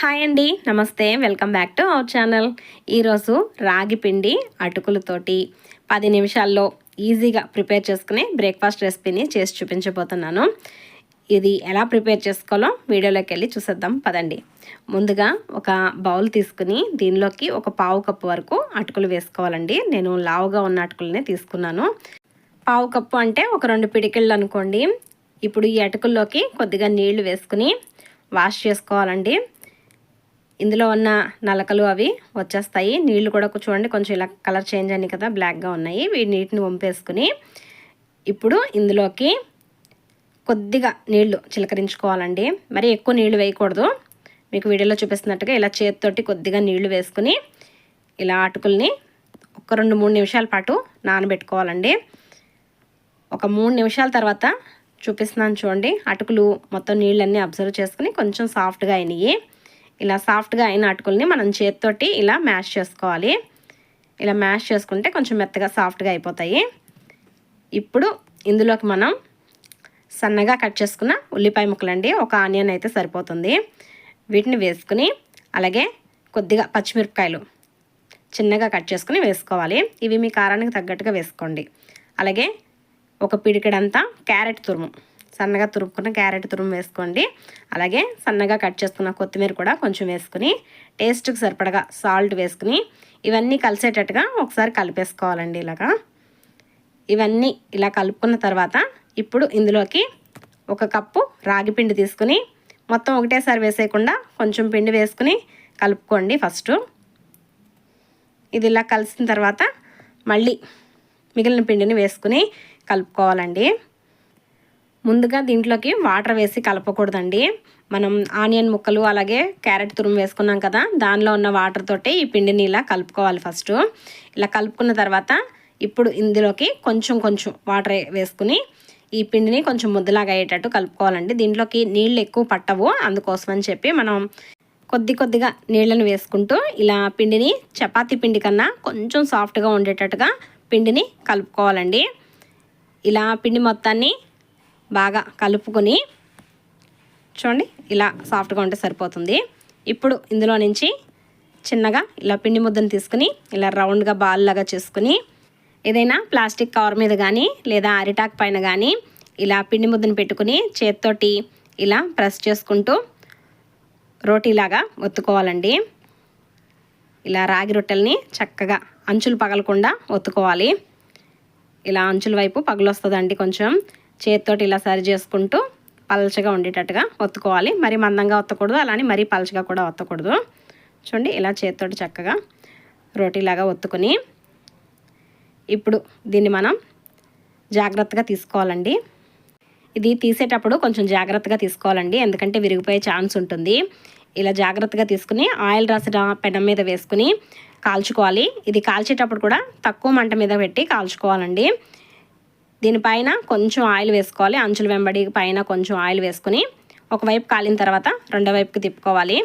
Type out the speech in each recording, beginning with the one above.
Hi అండి నమస్తే. Welcome back to our channel. ఈరోజు రాగి పిండి అటుకులతోటి పది నిమిషాల్లో ఈజీగా ప్రిపేర్ చేసుకునే బ్రేక్ఫాస్ట్ రెసిపీని చేసి చూపించబోతున్నాను. ఇది ఎలా ప్రిపేర్ చేసుకోవాలో వీడియోలోకి వెళ్ళి చూసేద్దాం పదండి. ముందుగా ఒక బౌల్ తీసుకుని దీనిలోకి ఒక పావు కప్పు వరకు అటుకులు వేసుకోవాలండి. నేను లావుగా ఉన్న అటుకులనే తీసుకున్నాను. పావు కప్పు అంటే ఒక రెండు పిడికిళ్ళు అనుకోండి. ఇప్పుడు ఈ అటుకుల్లోకి కొద్దిగా నీళ్ళు వేసుకుని వాష్ చేసుకోవాలండి. ఇందులో ఉన్న నలకలు అవి వచ్చేస్తాయి. నీళ్ళు కూడా చూడండి కొంచెం ఇలా కలర్ చేంజ్ అని కదా బ్లాక్గా ఉన్నాయి. వీటి నీటిని వంపేసుకుని ఇప్పుడు ఇందులోకి కొద్దిగా నీళ్ళు చిలకరించుకోవాలండి. మరి ఎక్కువ నీళ్ళు వేయకూడదు. మీకు వీడియోలో చూపిస్తున్నట్టుగా ఇలా చేతితోటి కొద్దిగా నీళ్ళు వేసుకుని ఇలా అటుకుల్ని ఒక రెండు మూడు నిమిషాల పాటు నానబెట్టుకోవాలండి. ఒక మూడు నిమిషాల తర్వాత చూపిస్తున్నాను చూడండి. అటుకులు మొత్తం నీళ్ళన్నీ అబ్జర్వ్ చేసుకుని కొంచెం సాఫ్ట్గా అయినాయి. ఇలా సాఫ్ట్గా అయిన అటుకుల్ని మనం చేతితోటి ఇలా మ్యాష్ చేసుకోవాలి. ఇలా మ్యాష్ చేసుకుంటే కొంచెం మెత్తగా సాఫ్ట్గా అయిపోతాయి. ఇప్పుడు ఇందులోకి మనం సన్నగా కట్ చేసుకున్న ఉల్లిపాయ ముక్కలండి ఒక ఆనియన్ అయితే సరిపోతుంది. వీటిని వేసుకుని అలాగే కొద్దిగా పచ్చిమిరపకాయలు చిన్నగా కట్ చేసుకుని వేసుకోవాలి. ఇవి మీ కారానికి తగ్గట్టుగా వేసుకోండి. అలాగే ఒక పిడికెడంతా క్యారెట్ తురుము. సన్నగా తురుక్కున్న క్యారెట్ తురుము వేసుకోండి. అలాగే సన్నగా కట్ చేసుకున్న కొత్తిమీర కూడా కొంచెం వేసుకుని టేస్ట్కి సరిపడగా సాల్ట్ వేసుకుని ఇవన్నీ కలిసేటట్టుగా ఒకసారి కలిపేసుకోవాలండి ఇలాగా. ఇవన్నీ ఇలా కలుపుకున్న తర్వాత ఇప్పుడు ఇందులోకి ఒక కప్పు రాగి పిండి తీసుకుని మొత్తం ఒకటేసారి వేసేయకుండా కొంచెం పిండి వేసుకుని కలుపుకోండి ఫస్ట్. ఇది ఇలా కలిసిన తర్వాత మళ్ళీ మిగిలిన పిండిని వేసుకుని కలుపుకోవాలండి. ముందుగా దీంట్లోకి వాటర్ వేసి కలపకూడదండి. మనం ఆనియన్ ముక్కలు అలాగే క్యారెట్ తురుము వేసుకున్నాం కదా దానిలో ఉన్న వాటర్ తోటి ఈ పిండిని ఇలా కలుపుకోవాలి ఫస్ట్. ఇలా కలుపుకున్న తర్వాత ఇప్పుడు ఇందులోకి కొంచెం కొంచెం వాటర్ వేసుకుని ఈ పిండిని కొంచెం ముద్దలాగా అయ్యేటట్టు కలుపుకోవాలండి. దీంట్లోకి నీళ్ళు ఎక్కువ పట్టవు అందుకోసం అని చెప్పి మనం కొద్ది కొద్దిగా నీళ్ళను వేసుకుంటూ ఇలా పిండిని చపాతీ పిండి కన్నా కొంచెం సాఫ్ట్గా ఉండేటట్టుగా పిండిని కలుపుకోవాలండి. ఇలా పిండి మొత్తాన్ని బాగా కలుపుకొని చూడండి ఇలా సాఫ్ట్గా ఉంటే సరిపోతుంది. ఇప్పుడు ఇందులో నుంచి చిన్నగా ఇలా పిండి ముద్దను తీసుకుని ఇలా రౌండ్గా బాల్ లాగా చేసుకుని ఏదైనా ప్లాస్టిక్ కవర్ మీద కానీ లేదా అరిటాక్ పైన కానీ ఇలా పిండి ముద్దను పెట్టుకుని చేత్తోటి ఇలా ప్రెస్ చేసుకుంటూ రోటీలాగా ఒత్తుకోవాలండి. ఇలా రాగి రొట్టెల్ని చక్కగా అంచులు పగలకుండా ఒత్తుకోవాలి. ఇలా అంచుల వైపు పగలొస్తుందండి కొంచెం. చేతితోటి ఇలా సరి చేసుకుంటూ పలచగా ఉండేటట్టుగా ఒత్తుకోవాలి. మరి మందంగా ఒత్తకూడదు అలానే మరీ పలచగా కూడా ఒత్తకూడదు. చూడండి ఇలా చేతితోటి చక్కగా రోటీలాగా ఒత్తుకొని ఇప్పుడు దీన్ని మనం జాగ్రత్తగా తీసుకోవాలండి. ఇది తీసేటప్పుడు కొంచెం జాగ్రత్తగా తీసుకోవాలండి ఎందుకంటే విరిగిపోయే ఛాన్స్ ఉంటుంది. ఇలా జాగ్రత్తగా తీసుకుని ఆయిల్ రాసిన పెనం మీద వేసుకుని కాల్చుకోవాలి. ఇది కాల్చేటప్పుడు కూడా తక్కువ మంట మీద పెట్టి కాల్చుకోవాలండి. దీనిపైన కొంచెం ఆయిల్ వేసుకోవాలి. అంచుల వెంబడి పైన కొంచెం ఆయిల్ వేసుకుని ఒకవైపు కాలిన తర్వాత రెండో వైపుకి తిప్పుకోవాలి.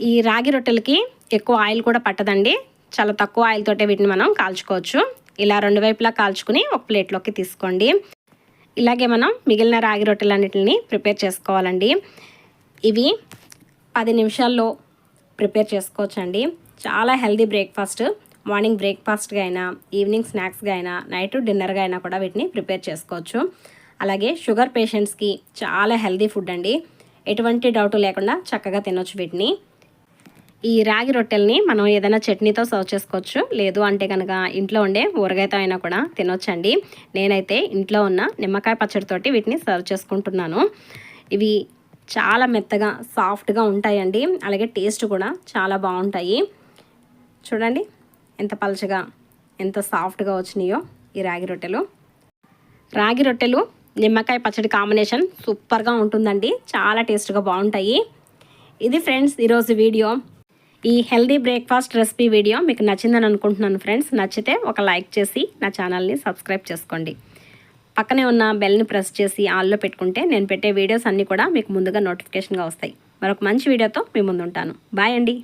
ఈ రాగి రొట్టెలకి ఎక్కువ ఆయిల్ కూడా పట్టదండి. చాలా తక్కువ ఆయిల్ తోటే వీటిని మనం కాల్చుకోవచ్చు. ఇలా రెండు వైపులా కాల్చుకుని ఒక ప్లేట్లోకి తీసుకోండి. ఇలాగే మనం మిగిలిన రాగి రొట్టెలన్నిటిని ప్రిపేర్ చేసుకోవాలండి. ఇవి పది నిమిషాల్లో ప్రిపేర్ చేసుకోవచ్చండి. చాలా హెల్దీ బ్రేక్ఫాస్ట్. మార్నింగ్ బ్రేక్ఫాస్ట్గా అయినా ఈవినింగ్ స్నాక్స్గా అయినా నైట్ డిన్నర్గా అయినా కూడా వీటిని ప్రిపేర్ చేసుకోవచ్చు. అలాగే షుగర్ పేషెంట్స్కి చాలా హెల్దీ ఫుడ్ అండి. ఎటువంటి డౌట్ లేకుండా చక్కగా తినొచ్చు వీటిని. ఈ రాగి రొట్టెల్ని మనం ఏదైనా చట్నీతో సర్వ్ చేసుకోవచ్చు. లేదు అంటే కనుక ఇంట్లో ఉండే ఊరగాయతో అయినా కూడా తినొచ్చండి. నేనైతే ఇంట్లో ఉన్న నిమ్మకాయ పచ్చడితోటి వీటిని సర్వ్ చేసుకుంటున్నాను. ఇవి చాలా మెత్తగా సాఫ్ట్గా ఉంటాయండి. అలాగే టేస్ట్ కూడా చాలా బాగుంటాయి. చూడండి. ఎంత పలచగా ఎంత సాఫ్ట్గా వచ్చినాయో ఈ రాగి రొట్టెలు. రాగి రొట్టెలు నిమ్మకాయ పచ్చడి కాంబినేషన్ సూపర్గా ఉంటుందండి. చాలా టేస్ట్గా బాగుంటాయి. ఇది ఫ్రెండ్స్ ఈరోజు వీడియో. ఈ హెల్దీ బ్రేక్ఫాస్ట్ రెసిపీ వీడియో మీకు నచ్చిందని అనుకుంటున్నాను ఫ్రెండ్స్. నచ్చితే ఒక లైక్ చేసి నా ఛానల్ని సబ్స్క్రైబ్ చేసుకోండి. పక్కనే ఉన్న బెల్ని ప్రెస్ చేసి ఆల్లో పెట్టుకుంటే నేను పెట్టే వీడియోస్ అన్నీ కూడా మీకు ముందుగా నోటిఫికేషన్గా వస్తాయి. మరొక మంచి వీడియోతో మీ ముందుంటాను. బాయ్ అండి.